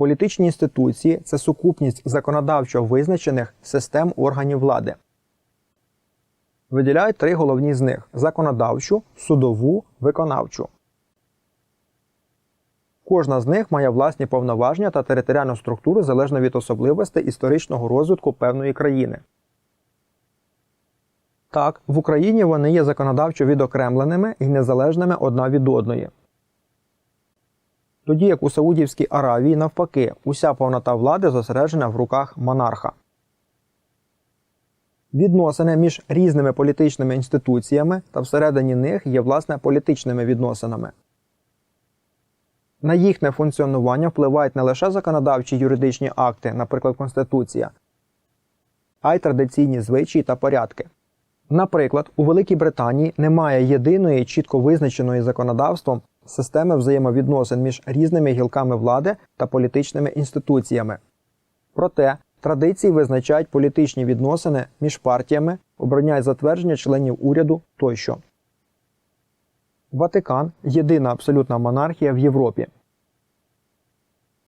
Політичні інституції це сукупність законодавчо визначених систем органів влади. Виділяють три головні з них: законодавчу, судову, виконавчу. Кожна з них має власні повноваження та територіальну структуру залежно від особливостей історичного розвитку певної країни. Так, в Україні вони є законодавчо відокремленими і незалежними одна від одної. Тоді як у Саудівській Аравії, навпаки, уся повнота влади зосереджена в руках монарха. Відносини між різними політичними інституціями та всередині них є власне політичними відносинами. На їхнє функціонування впливають не лише законодавчі юридичні акти, наприклад, Конституція, а й традиційні звичаї та порядки. Наприклад, у Великій Британії немає єдиної чітко визначеної законодавством системи взаємовідносин між різними гілками влади та політичними інституціями. Проте традиції визначають політичні відносини між партіями, обороняють затвердження членів уряду тощо. Ватикан єдина абсолютна монархія в Європі.